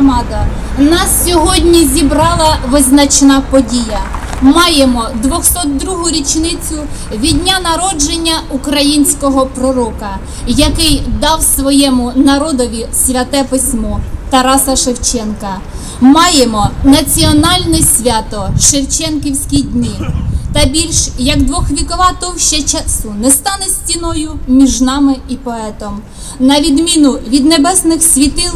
Громада, нас сьогодні зібрала визначна подія. Маємо 202-гу річницю від дня народження українського пророка, який дав своєму народові святе письмо Тараса Шевченка. Маємо національне свято Шевченківські дні. Та більш як двохвікова товща часу не стане стіною між нами і поетом. На відміну від небесних світил,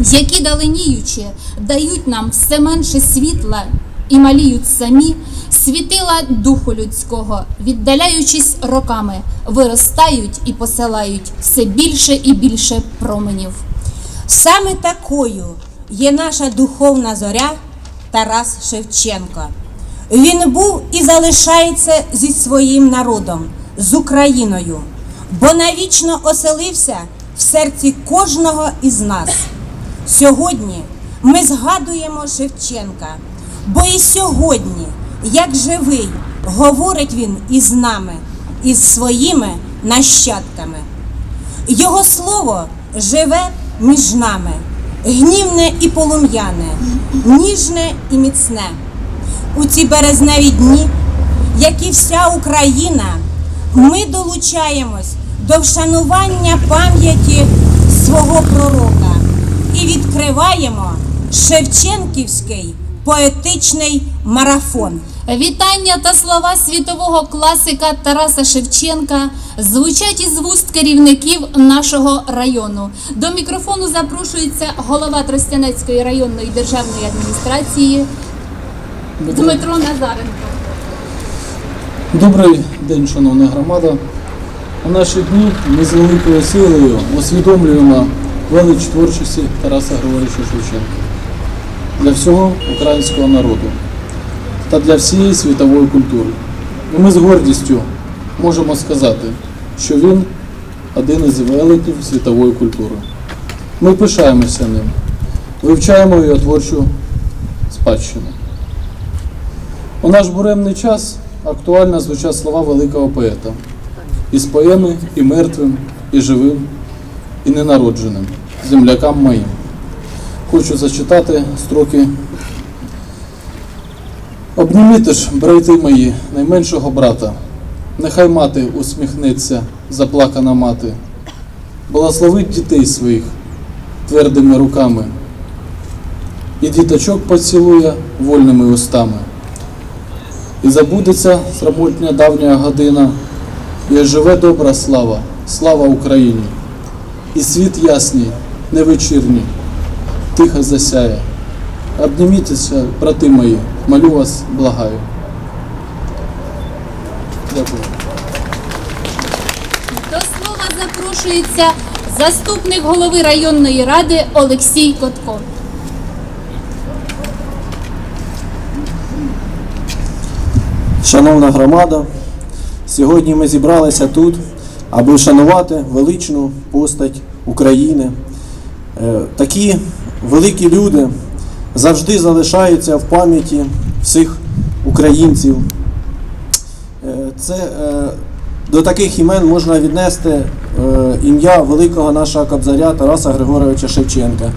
які даленіючи дають нам все менше світла і маліють самі, світила духу людського, віддаляючись роками, виростають і посилають все більше і більше променів. Саме такою є наша духовна зоря Тарас Шевченко. Він був і залишається зі своїм народом, з Україною, бо навічно оселився в серці кожного із нас. Сьогодні ми згадуємо Шевченка, бо і сьогодні, як живий, говорить він із нами, із своїми нащадками. Його слово живе між нами, гнівне і полум'яне, ніжне і міцне. У ці березневі дні, як і вся Україна, ми долучаємось до вшанування пам'яті свого пророка і відкриваємо Шевченківський поетичний марафон. Вітання та слова світового класика Тараса Шевченка звучать із вуст керівників нашого району. До мікрофону запрошується голова Тростянецької районної державної адміністрації Дмитро Назаренко. Добрий день, шановна громада. У наші дні ми з великою силою усвідомлюємо велич творчості Тараса Григорьовича Шевченка для всього українського народу та для всієї світової культури. І ми з гордістю можемо сказати, що він один із великів світової культури. Ми пишаємося ним, вивчаємо його творчу спадщину. У наш буремний час актуально звучать слова великого поета. Із поеми і мертвим, і живим, і ненародженим, землякам моїм. Хочу зачитати строки. Обніміте ж, брати мої, найменшого брата, нехай мати усміхнеться, заплакана мати, благословить дітей своїх твердими руками, і діточок поцілує вольними устами. І забудеться срамотня давня година, і живе добра слава, слава Україні, і світ ясний, не вечірній, тихо засяє. Обнімітеся, брати мої, молю вас, благаю. Дякую. До слова запрошується заступник голови районної ради Олексій Котко. Шановна громада, сьогодні ми зібралися тут, аби вшанувати величну постать України. Е, Такі великі люди завжди залишаються в пам'яті всіх українців. Е, Це е, до таких імен можна віднести ім'я великого нашого кобзаря Тараса Григоровича Шевченка.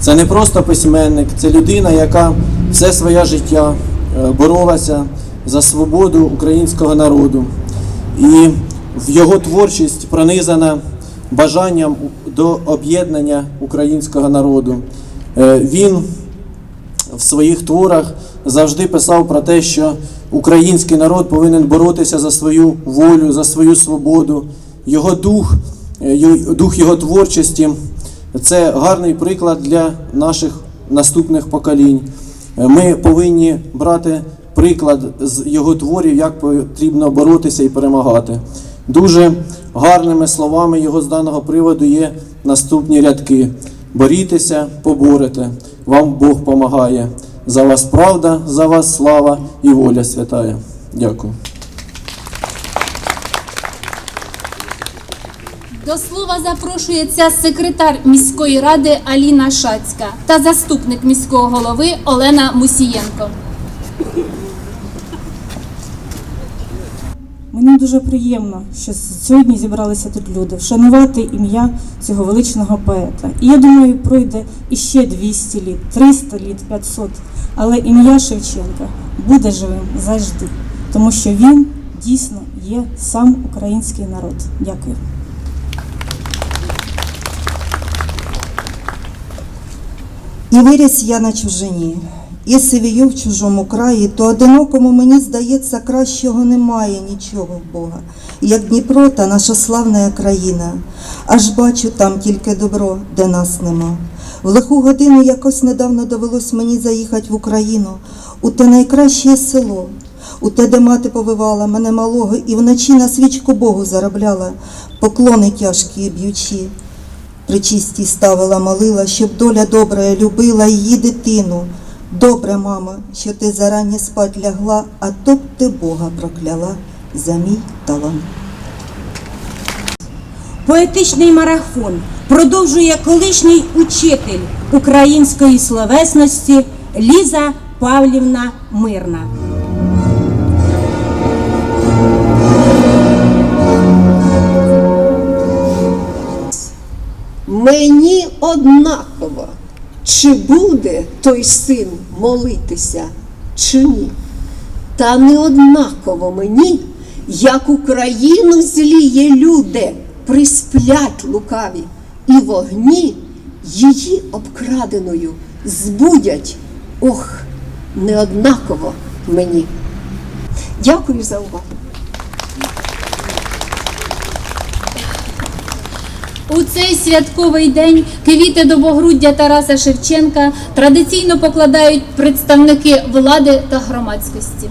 Це не просто письменник, це людина, яка все своє життя боролася за свободу українського народу. І в його творчість пронизана бажанням до об'єднання українського народу. Е, Він в своїх творах завжди писав про те, що український народ повинен боротися за свою волю, за свою свободу. Його дух, е, дух його творчості це гарний приклад для наших наступних поколінь. Е, Ми повинні брати приклад з його творів, як потрібно боротися і перемагати. Дуже гарними словами його з даного приводу є наступні рядки: борітеся, поборете, вам Бог помагає. За вас правда, за вас слава і воля святая. Дякую. До слова запрошується секретар міської ради Аліна Шацька та заступник міського голови Олена Мусієнко. Мені дуже приємно, що сьогодні зібралися тут люди, вшанувати ім'я цього величного поета. І я думаю, пройде іще 200 літ, 300 літ, 500. Але ім'я Шевченка буде живим завжди, тому що він дійсно є сам український народ. Дякую. І виріс я на чужині, і сивію в чужому краї, то одинокому мені здається, кращого немає нічого в Бога, як Дніпро та наша славна країна. Аж бачу там тільки добро, де нас нема. В лиху годину якось недавно довелось мені заїхати в Україну, у те найкраще село, у те, де мати повивала мене малого, і вночі на свічку Богу заробляла, поклони тяжкі б'ючи. Причисті ставила, молила, щоб доля добра любила її дитину. Добре, мама, що ти зарані спать лягла, а то б ти Бога прокляла за мій талант. Поетичний марафон продовжує колишній учитель української словесності Ліза Павлівна Мирна. Мені однаково, чи буде той син молитися, чи ні. Та не однаково мені, як Україну зліє люди, присплять лукаві, і вогні її обкраденою збудять. Ох, не однаково мені. Дякую за увагу. У цей святковий день квіти до Богруддя Тараса Шевченка традиційно покладають представники влади та громадськості.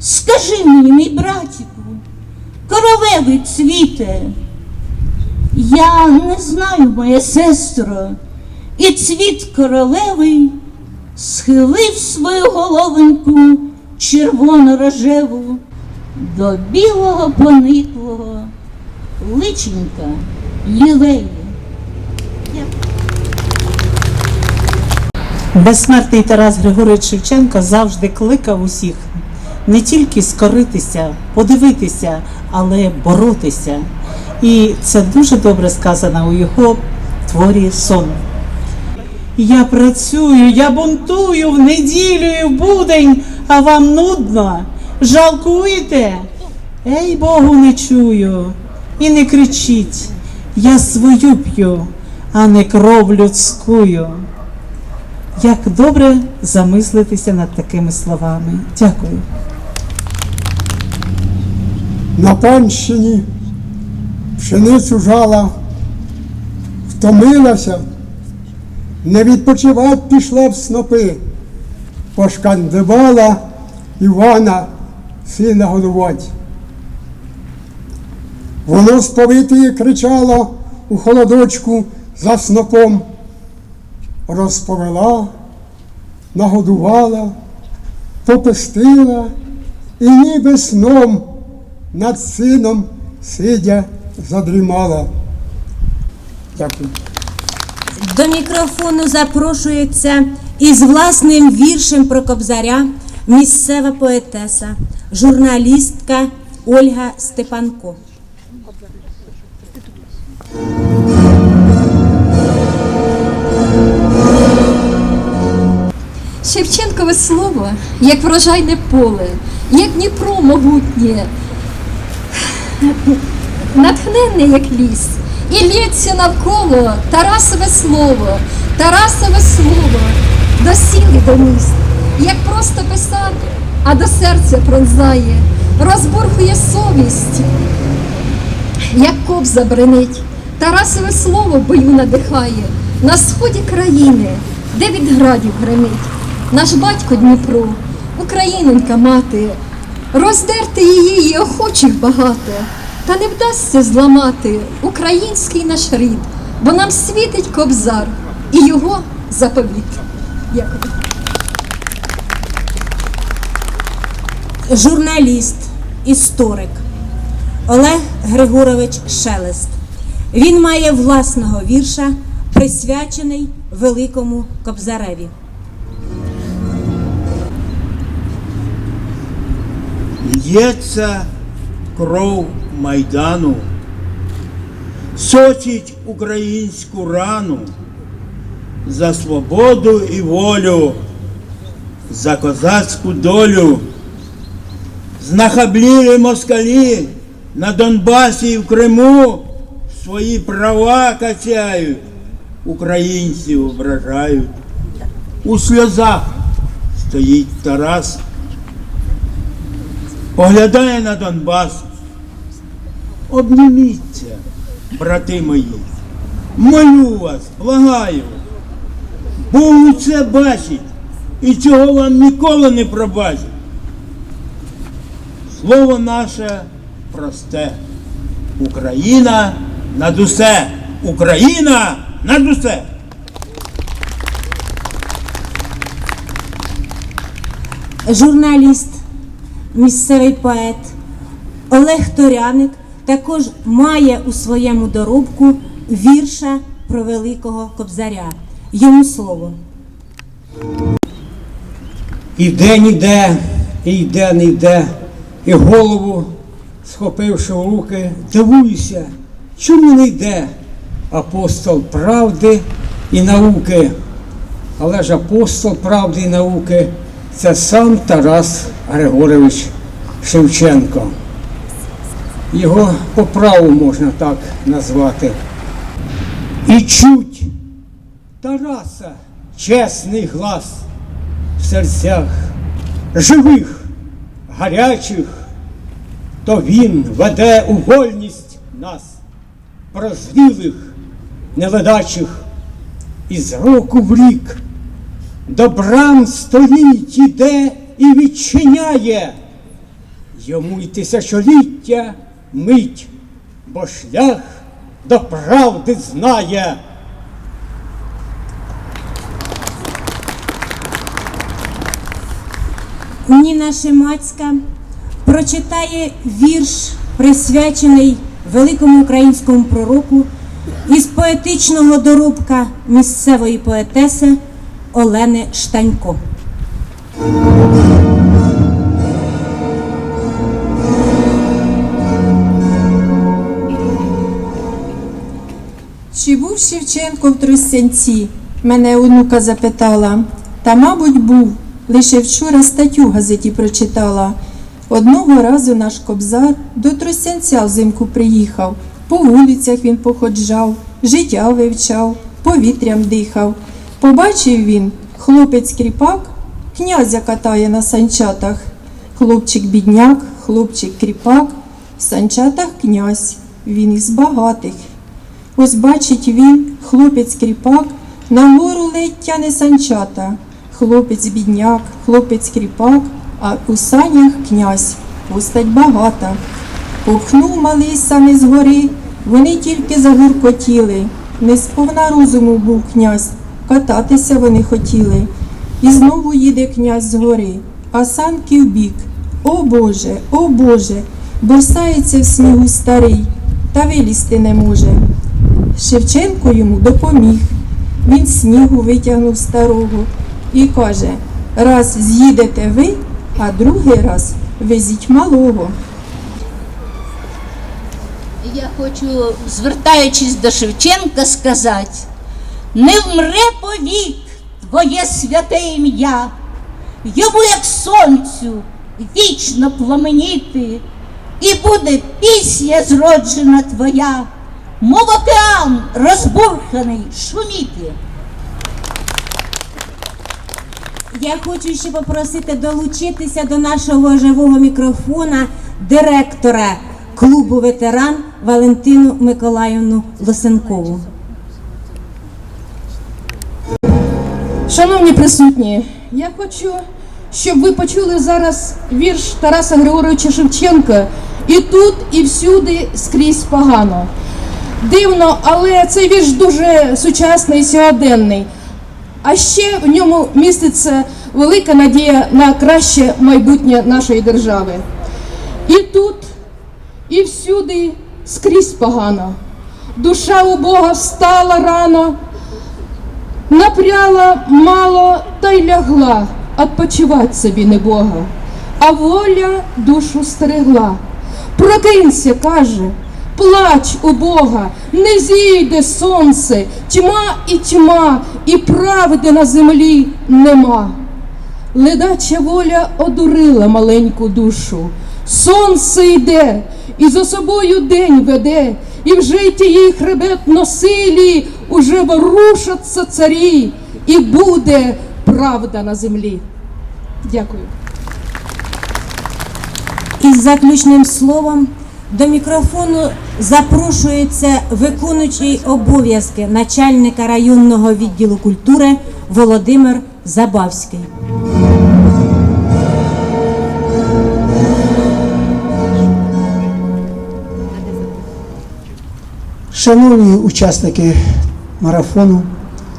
Скажи мені, мій братіку, коровевий цвіте, я не знаю, моя сестро, і цвіт королевий схилив свою головоньку червоно-рожеву до білого пониклого личенька лілеї. Безсмертний Тарас Григорович Шевченко завжди кликав усіх не тільки скоритися, подивитися, але боротися. І це дуже добре сказано у його творі сон. Я працюю, я бунтую в неділю і в будень, а вам нудно. Жалкуєте? Ей, Богу не чую. І не кричіть. Я свою п'ю, а не кров людськую. Як добре замислитися над такими словами. Дякую. На панщині пшеницю жала, втомилася, не відпочивать пішла в снопи, пошкандивала Івана, сина годувати. Воно сповитої кричало у холодочку за снопом, розповела, нагодувала, попестила і ніби сном над сином сидя задрімала. Дякую. До мікрофону запрошується із власним віршем про Кобзаря місцева поетеса, журналістка Ольга Степанко. Шевченкове слово, як врожайне поле, як Дніпро могутнє, натхненне, як ліс, і лється навколо Тарасове слово, Тарасове слово, досіли до міст, як просто писати, а до серця пронзає, розбурхує совість, як кобза бренить, Тарасове слово бою надихає на сході країни, де від градів гримить. Наш батько Дніпро, Українонька мати, роздерти її і охочих багато, та не вдасться зламати український наш рід, бо нам світить кобзар і його заповіт. Дякую. журналіст, історик Олег Григорович Шелест. Він має власного вірша, присвячений великому Кобзареві. Лється кров Майдану, сочить українську рану за свободу і волю, за козацьку долю. Знахабліли москалі на Донбасі і в Криму свої права качають, українців ображають. У сльозах стоїть Тарас поглядає на Донбас. Обніміться, брати мої, молю вас, благаю. Бог це бачить і цього вам ніколи не пробачить. Слово наше просте. Україна над усе. Україна над усе. журналіст, місцевий поет Олег Торяник також має у своєму доробку вірша про великого кобзаря. Йому слово. Іде ніде, і йде не йде, і голову, схопивши в руки, дивуюся, чому не йде апостол правди і науки. Але ж апостол правди і науки це сам Тарас Григорович Шевченко. Його по праву можна так назвати. І чуть Тараса чесний глас в серцях живих, гарячих, то він веде у вольність нас, прозрілих, неледачих, і з року в рік до брам стоїть іде і відчиняє йому й тисячоліття мить, бо шлях до правди знає. Ніна Шимацька прочитає вірш, присвячений великому українському пророку із поетичного доробка місцевої поетеси Олени Штанько. Чи був Шевченко в Тростянці? Мене онука запитала. Та, мабуть, був. Лише вчора статтю в газеті прочитала. Одного разу наш кобзар до Тростянця взимку приїхав. По вулицях він походжав, життя вивчав, повітрям дихав. Побачив він, хлопець кріпак, князя катає на санчатах. Хлопчик бідняк, хлопчик кріпак, в санчатах князь, він із багатих. Ось бачить він, хлопець кріпак, на гору ледь тяне санчата. Хлопець бідняк, хлопець кріпак, а у санях князь, постать багата. Попхнув малий саме з гори, вони тільки загуркотіли. Не сповна розуму був князь, кататися вони хотіли. І знову їде князь з гори, а санки вбік. О Боже, о Боже, борсається в снігу старий, та вилізти не може. Шевченко йому допоміг. Він снігу витягнув старого і каже: раз з'їдете ви, а другий раз везіть малого. Я хочу, звертаючись до Шевченка, сказати, не вмре повік твоє святе ім'я, йому, як сонцю, вічно пламеніти, і буде пісня зроджена твоя, мов океан розбурханий шуміти. Я хочу ще попросити долучитися до нашого живого мікрофона директора клубу ветеран Валентину Миколаївну Лосенкову. Шановні присутні, я хочу, щоб ви почули зараз вірш Тараса Григоровича Шевченка і тут, і всюди скрізь погано. Дивно, але цей вірш дуже сучасний і сьогоденний. А ще в ньому міститься велика надія на краще майбутнє нашої держави. І тут, і всюди скрізь погано. Душа у Бога встала рано, Напряла мало та й лягла, Отпочивать собі не Бога, а воля душу стерегла. Прокинься, каже, плач у Бога, не зійде сонце, тьма і тьма, і правди на землі нема. Ледача воля одурила маленьку душу. Сонце йде, і за собою день веде, і вже тієї хребетно силі уже ворушаться царі, і буде правда на землі. Дякую. Із заключним словом до мікрофону запрошується виконуючий обов'язки начальника районного відділу культури Володимир Забавський. Шановні учасники марафону,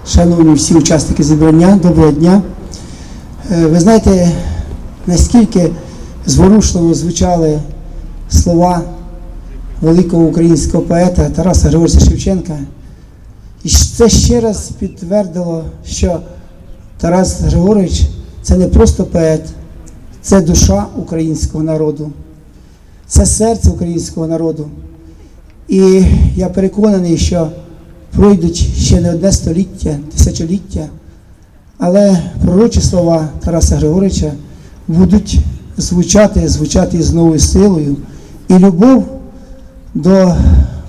шановні всі учасники зібрання, доброго дня. Е, Ви знаєте, наскільки зворушливо звучали слова великого українського поета Тараса Григоровича Шевченка. І це ще раз підтвердило, що Тарас Григорович це не просто поет, це душа українського народу, це серце українського народу. І я переконаний, що пройдуть ще не одне століття, тисячоліття, але пророчі слова Тараса Григоровича будуть звучати, звучати з новою силою. І любов до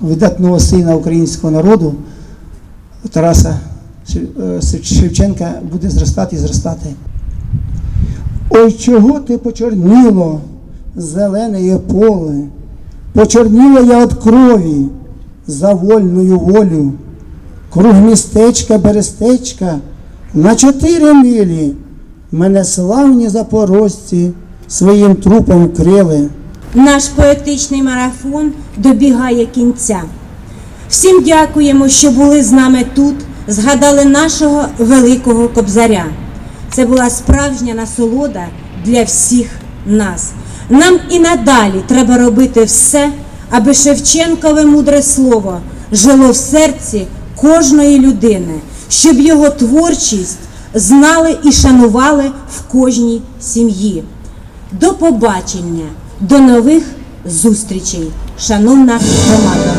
видатного сина українського народу Тараса Шевченка буде зростати і зростати. Ой, чого ти почорніло, зелене поле, почорніла я від крові за вольною волю. Круг містечка, берестечка, на чотири милі мене славні запорожці своїм трупом крили. Наш поетичний марафон добігає кінця. Всім дякуємо, що були з нами тут, згадали нашого великого кобзаря. Це була справжня насолода для всіх нас. Нам і надалі треба робити все, аби Шевченкове мудре слово жило в серці кожної людини, щоб його творчість знали і шанували в кожній сім'ї. До побачення, до нових зустрічей, шановна громада.